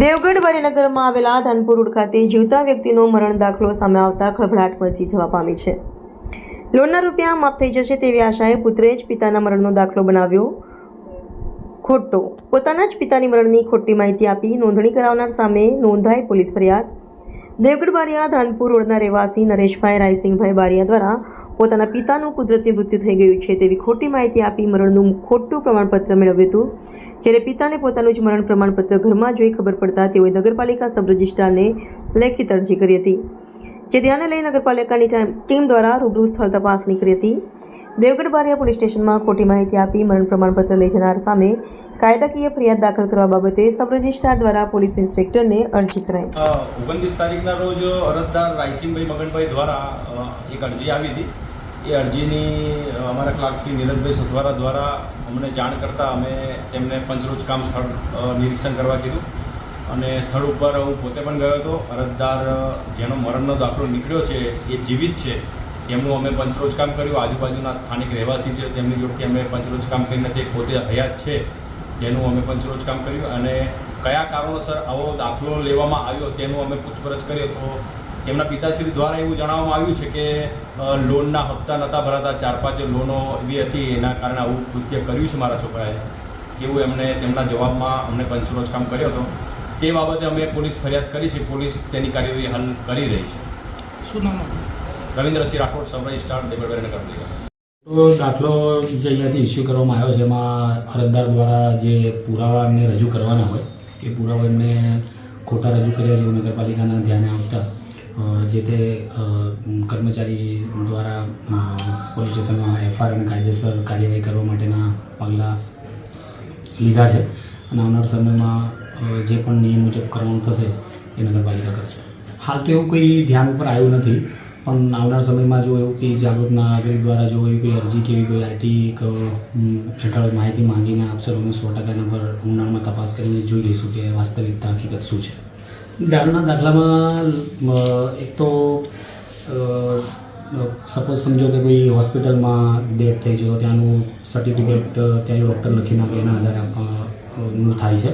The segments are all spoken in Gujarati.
દેવગઢ વારીનગરમાં આવેલા ધાનપુર રોડ ખાતે જીવતા વ્યક્તિનો મરણ દાખલો સામે આવતા ખળભળાટ મચી જવા પામી છે. લોનના રૂપિયા માફ થઈ જશે તેવી આશાએ પુત્રે જ પિતાના મરણનો દાખલો બનાવ્યો ખોટો. પોતાના જ પિતાની મરણની ખોટી માહિતી આપી નોંધણી કરાવનાર સામે નોંધાઈ પોલીસ ફરિયાદ. દેવગઢ બારિયા ધાનપુર રોડના રહેવાસી નરેશભાઈ રાયસિંહભાઈ બારિયા દ્વારા પોતાના પિતાનું કુદરતી મૃત્યુ થઈ ગયું છે તેવી ખોટી માહિતી આપી મરણનું ખોટું પ્રમાણપત્ર મેળવ્યું હતું. જ્યારે પિતાને પોતાનું જ મરણ પ્રમાણપત્ર ઘરમાં જોઈ ખબર પડતા તેઓએ નગરપાલિકા સબ રજિસ્ટ્રારને લેખિત અરજી કરી હતી. જે ધ્યાને લઈ નગરપાલિકાની ટીમ દ્વારા રૂબરૂ સ્થળ તપાસણી કરી હતી. દેવગઢ બારિયા પોલીસ સ્ટેશનમાં ખોટી માહિતી આપી મરણ પ્રમાણપત્ર લઈ જનાર સામે કાયદાકીય ફરિયાદ દાખલ કરવા બાબતે સબ રજિસ્ટ્રાર દ્વારા પોલીસ ઇન્સ્પેક્ટરને અરજી કરાઈ. ઓગણત્રીસ તારીખના રોજ અરજદાર રાયસિંહભાઈ મગનભાઈ દ્વારા એક અરજી આવી હતી. એ અરજીની અમારા ક્લાર્ક શ્રી નીરજભાઈ સથવારા દ્વારા અમને જાણ કરતાં અમે તેમને પંચરોજ કામ સ્થળ નિરીક્ષણ કરવા કીધું. અને સ્થળ ઉપર હું પોતે પણ ગયો હતો. અરજદાર જેનો મરણનો દાખલો નીકળ્યો છે, એ જીવિત છે. તેમનું અમે પંચરોજ કામ કર્યું. આજુબાજુના સ્થાનિક રહેવાસી છે, તેમની જોડથી અમે પંચરોજ કામ કરીને તે પોતે હયાત છે, તેનું અમે પંચરોજ કામ કર્યું. અને કયા કારણોસર આવો દાખલો લેવામાં આવ્યો તેનું અમે પૂછપરછ કર્યો તો તેમના પિતાશ્રી દ્વારા એવું જણાવવામાં આવ્યું છે કે લોનના હપ્તા નહોતા ભરાતા, ચાર પાંચ લોનો એવી હતી, એના કારણે આવું કૃત્ય કર્યું છે મારા છોકરાએ. એવું એમને તેમના જવાબમાં અમને પંચરોજ કામ કર્યો હતો. તે બાબતે અમે પોલીસ ફરિયાદ કરી છે. પોલીસ તેની કાર્યવાહી હાલ કરી રહી છે. શું નામ? રવિન્દ્રસિંહ રાઠોડ સમરાઈ સ્ટાર ડેબરવેર નગરપાલિકા દાખલો જે અહીંયાથી ઇસ્યુ કરવામાં આવ્યો છે એમાં અરજદાર દ્વારા જે પુરાવાને રજૂ કરવાના હોય, એ પુરાવાને ખોટા રજૂ કર્યા છે નગરપાલિકાના ધ્યાને આવતા જે તે કર્મચારી દ્વારા પોલીસ સ્ટેશનમાં એફઆઈઆર અને કાયદેસર કાર્યવાહી કરવા માટેના પગલાં લીધા છે અને આવનાર સમયમાં જે પણ નિયમ મુજબ કરવાનું થશે, એ નગરપાલિકા કરશે. હાલ તો એવું કંઈ ધ્યાન ઉપર આવ્યું નથી. પણ આવનાર સમયમાં જો એવું કંઈ જાગૃત નાગરિક દ્વારા જો એવી કોઈ અરજી કે એવી કોઈ આઈટી હેઠળ માહિતી માંગીને આપશે અમે સો ટકા એના પર ઊંડાણમાં તપાસ કરીને જોઈ લઈશું કે વાસ્તવિકતા હકીકત શું છે. દાખલાના દાખલામાં એક તો સપોઝ સમજો કે કોઈ હોસ્પિટલમાં ડેથ થઈ છે, તો ત્યાંનું સર્ટિફિકેટ ત્યાં ડૉક્ટર લખીને નાખે એના આધારે આપવાનું થાય છે.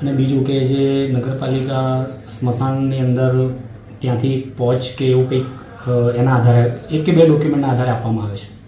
અને બીજું કે જે નગરપાલિકા સ્મશાનની અંદર ત્યાંથી પહોંચ કે એવું કંઈક એના આધારે એક કે બે ડોક્યુમેન્ટના આધારે આપવામાં આવે છે.